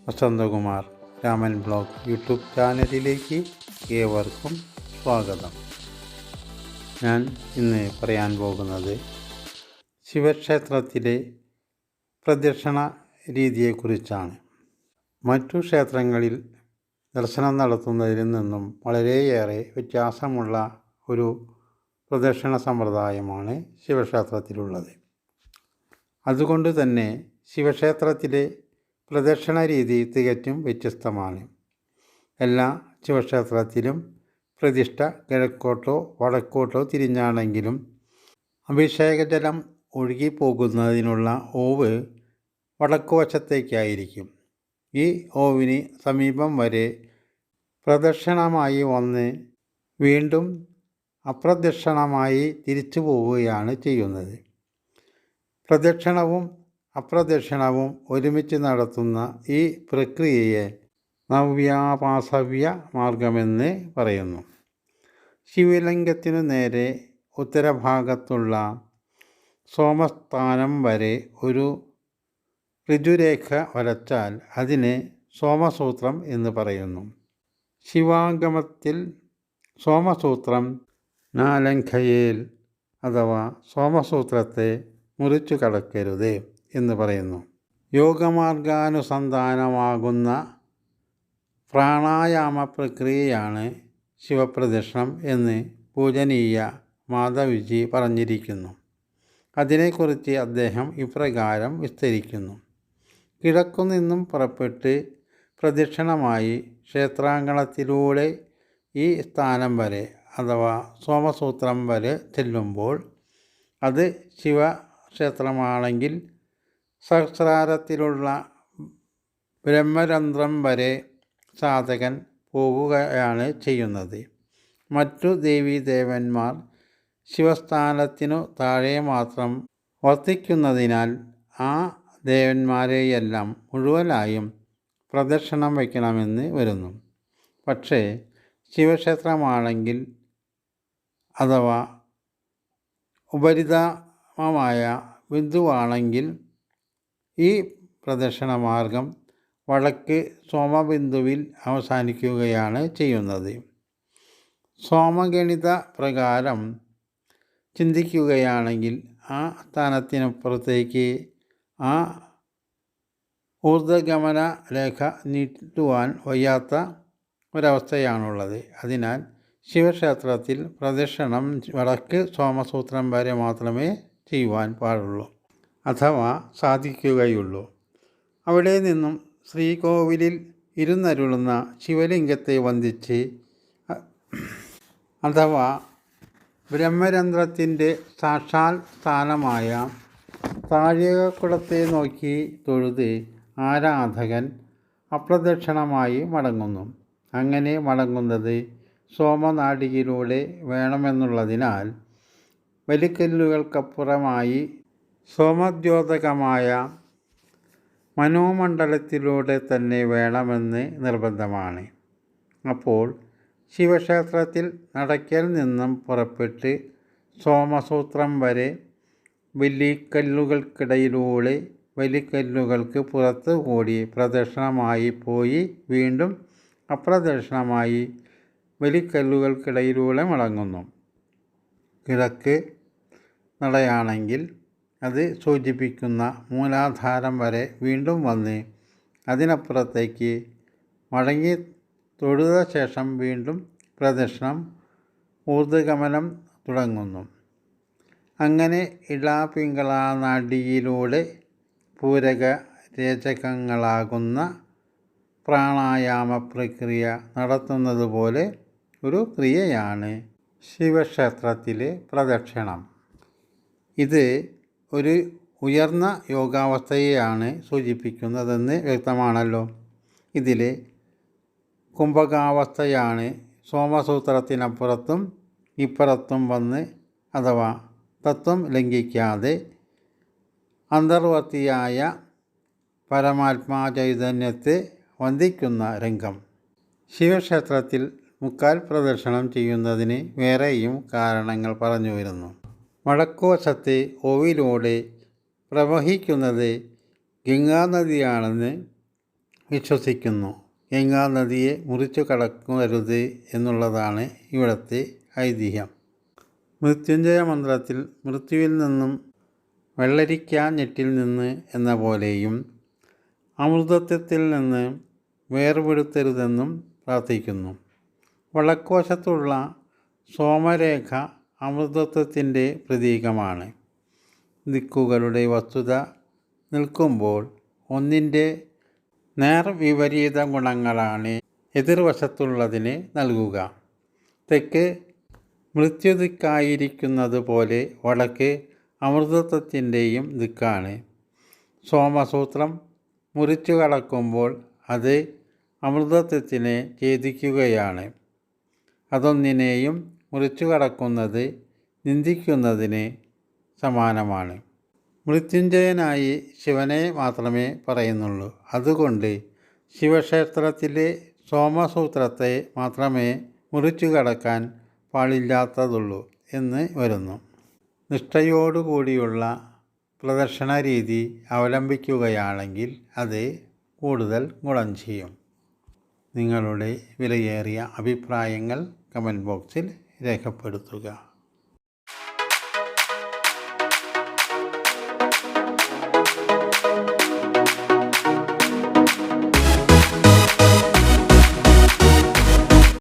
Vasanthakumar Raman blog YouTube ചാനലിലേക്ക് ഏവർക്കും സ്വാഗതം. ഞാൻ ഇന്ന് പറയാൻ പോകുന്നത് ശിവക്ഷേത്രത്തിലെ പ്രദക്ഷിണ രീതിയെക്കുറിച്ചാണ്. മറ്റു ക്ഷേത്രങ്ങളിൽ ദർശനം നടത്തുന്നതിൽ നിന്നും വളരെയേറെ വ്യത്യാസമുള്ള ഒരു പ്രദക്ഷിണ സമ്പ്രദായമാണ് ശിവക്ഷേത്രത്തിലുള്ളത്. അതുകൊണ്ട് തന്നെ ശിവക്ഷേത്രത്തിലെ പ്രദക്ഷിണ രീതി തികച്ചും വ്യത്യസ്തമാണ്. എല്ലാ ശിവക്ഷേത്രത്തിലും പ്രതിഷ്ഠ കിഴക്കോട്ടോ വടക്കോട്ടോ തിരിഞ്ഞാണെങ്കിലും അഭിഷേകജലം ഒഴുകിപ്പോകുന്നതിനുള്ള ഓവ് വടക്കുവശത്തേക്കായിരിക്കും. ഈ ഓവിന് സമീപം വരെ പ്രദക്ഷിണമായി വന്ന് വീണ്ടും അപ്രദക്ഷിണമായി തിരിച്ചു പോവുകയാണ് ചെയ്യുന്നത്. പ്രദക്ഷിണവും അപ്രദക്ഷിണവും ഒരുമിച്ച് നടത്തുന്ന ഈ പ്രക്രിയയെ നവ്യാപാസവ്യ മാർഗമെന്ന് പറയുന്നു. ശിവലിംഗത്തിനു നേരെ ഉത്തരഭാഗത്തുള്ള സോമസ്ഥാനം വരെ ഒരു ഋജുരേഖ വരച്ചാൽ അതിനെ സോമസൂത്രം എന്ന് പറയുന്നു. ശിവാഗമത്തിൽ സോമസൂത്രം നാലംഖയേൽ അഥവാ സോമസൂത്രത്തെ മുറിച്ചു കടക്കരുത് എന്ന് പറയുന്നു. യോഗമാർഗാനുസന്ധാനമാകുന്ന പ്രാണായാമ പ്രക്രിയയാണ് ശിവപ്രദക്ഷിണം എന്ന് പൂജനീയ മാധവിജി പറഞ്ഞിരിക്കുന്നു. അതിനെക്കുറിച്ച് അദ്ദേഹം ഇപ്രകാരം വിസ്തരിക്കുന്നു. കിഴക്കുനിന്നും പുറപ്പെട്ട് പ്രദക്ഷിണമായി ക്ഷേത്രാങ്കണത്തിലൂടെ ഈ സ്ഥാനം വരെ അഥവാ സോമസൂത്രം വരെ ചെല്ലുമ്പോൾ അത് ശിവക്ഷേത്രമാണെങ്കിൽ സഹസ്രാരത്തിലുള്ള ബ്രഹ്മരന്ധ്രം വരെ സാധകൻ പോവുകയാണ് ചെയ്യുന്നത്. മറ്റു ദേവീദേവന്മാർ ശിവസ്ഥാനത്തിനു താഴെ മാത്രം വർത്തിക്കുന്നതിനാൽ ആ ദേവന്മാരെയെല്ലാം മുഴുവനായും പ്രദക്ഷിണം വയ്ക്കണമെന്ന് വരുന്നു. പക്ഷേ ശിവക്ഷേത്രമാണെങ്കിൽ അഥവാ ഉപരിതമമായ ബിന്ദുവാണെങ്കിൽ ഈ പ്രദക്ഷിണമാർഗം വടക്ക് സോമബിന്ദുവിൽ അവസാനിക്കുകയാണ് ചെയ്യുന്നത്. സോമഗണിത പ്രകാരം ചിന്തിക്കുകയാണെങ്കിൽ ആ സ്ഥാനത്തിനപ്പുറത്തേക്ക് ആ ഊർദ്ധഗമന രേഖ നീട്ടുവാൻ വയ്യാത്ത ഒരവസ്ഥയാണുള്ളത്. അതിനാൽ ശിവക്ഷേത്രത്തിൽ പ്രദക്ഷിണം വടക്ക് സോമസൂത്രം വരെ മാത്രമേ ചെയ്യുവാൻ പാടുള്ളൂ. അഥവാ സാധിക്കുകയുള്ളൂ. അവിടെ നിന്നും ശ്രീകോവിലിൽ ഇരുന്നരുളുന്ന ശിവലിംഗത്തെ വന്ദിച്ച് അഥവാ ബ്രഹ്മരന്ധ്രത്തിന്റെ സാക്ഷാൽ സ്ഥാനമായ താഴികക്കുളത്തെ നോക്കി തൊഴുത് ആരാധകൻ അപ്രദക്ഷിണമായി മടങ്ങുന്നു. അങ്ങനെ മടങ്ങുന്നത് സോമനാടിയിലൂടെ വേണമെന്നുള്ളതിനാൽ വലിക്കല്ലുകൾക്കപ്പുറമായി സോമദ്യോതകമായ മനോമണ്ഡലത്തിലൂടെ തന്നെ വേണമെന്ന് നിർബന്ധമാണ്. അപ്പോൾ ശിവക്ഷേത്രത്തിൽ നടക്കൽ നിന്നും പുറപ്പെട്ട് സോമസൂത്രം വരെ വലിക്കല്ലുകൾക്കിടയിലൂടെ വലിക്കല്ലുകൾക്ക് പുറത്തു കൂടി പ്രദക്ഷിണമായി പോയി വീണ്ടും അപ്രദക്ഷിണമായി വലിക്കല്ലുകൾക്കിടയിലൂടെ മടങ്ങുന്നു. കിഴക്ക് നടയാണെങ്കിൽ അത് സൂചിപ്പിക്കുന്ന മൂലാധാരം വരെ വീണ്ടും വന്ന് അതിനപ്പുറത്തേക്ക് മടങ്ങി തൊഴുത ശേഷം വീണ്ടും പ്രദക്ഷിണം ഊർദ്ധഗമനം തുടങ്ങുന്നു. അങ്ങനെ ഇളാപിങ്കളാനാഡിയിലൂടെ പൂരക രേചകങ്ങളാകുന്ന പ്രാണായാമ പ്രക്രിയ നടത്തുന്നത് പോലെ ഒരു ക്രിയയാണ്. ശിവക്ഷേത്രത്തിലെ പ്രദക്ഷിണം. ഇത് ഒരു ഉയർന്ന യോഗാവസ്ഥയെയാണ് സൂചിപ്പിക്കുന്നതെന്ന് വ്യക്തമാണല്ലോ. ഇതിൽ കുംഭകാവസ്ഥയാണ് സോമസൂത്രത്തിനപ്പുറത്തും ഇപ്പുറത്തും വന്ന് അഥവാ തത്വം ലംഘിക്കാതെ അന്തർവർത്തിയായ പരമാത്മാ ചൈതന്യത്തെ വന്ദിക്കുന്ന രംഗം. ശിവക്ഷേത്രത്തിൽ മുക്കാൽ പ്രദർശനം ചെയ്യുന്നതിന് വേറെയും കാരണങ്ങൾ പറഞ്ഞു വരുന്നു. വടക്കുവശത്തെ ഓവിലൂടെ പ്രവഹിക്കുന്നത് ഗംഗാനദിയാണെന്ന് വിശ്വസിക്കുന്നു. ഗംഗാനദിയെ മുറിച്ചു കടക്കരുത് എന്നുള്ളതാണ് ഇവിടുത്തെ ഐതിഹ്യം. മൃത്യുഞ്ജയ മന്ത്രത്തിൽ മൃത്യുവിൽ നിന്നും വെള്ളരിക്ക ഞെട്ടിൽ നിന്ന് എന്ന പോലെയും അമൃതത്വത്തിൽ നിന്ന് വേർപെടുത്തരുതെന്നും പ്രാർത്ഥിക്കുന്നു. വടക്കോശത്തുള്ള സോമരേഖ അമൃതത്വത്തിന്റെ പ്രതീകമാണ്. ദിക്കുകളുടെ വസ്തുത നിൽക്കുമ്പോൾ ഒന്നിന്റെ നേർവിപരീത ഗുണങ്ങളാണ് എതിർവശത്തുള്ളതിന് നൽകുക. തെക്ക് മൃത്യുദിക്കായിരിക്കുന്നത് പോലെ വടക്ക് അമൃതത്വത്തിന്റെയും ദിക്കാണ്. സോമസൂത്രം മുറിച്ചു കടക്കുമ്പോൾ അത് അമൃതത്വത്തിനെ ഛേദിക്കുകയാണ്. അതൊന്നിനെയും മുറിച്ചു കടക്കുന്നത് നിന്ദിക്കുന്നതിന് സമാനമാണ്. മൃത്യുഞ്ജയനായി ശിവനെ മാത്രമേ പറയുന്നുള്ളൂ. അതുകൊണ്ട് ശിവക്ഷേത്രത്തിലെ സോമസൂത്രത്തെ മാത്രമേ മുറിച്ചു കടക്കാൻ പാടില്ലാത്തതുള്ളൂ എന്ന് വരുന്നു. നിഷ്ഠയോടുകൂടിയുള്ള പ്രദർശന രീതി അവലംബിക്കുകയാണെങ്കിൽ അത് കൂടുതൽ ഗുണം ചെയ്യും. നിങ്ങളുടെ വിലയേറിയ അഭിപ്രായങ്ങൾ കമന്റ് ബോക്സിൽ രേഖപ്പെടുത്തുക.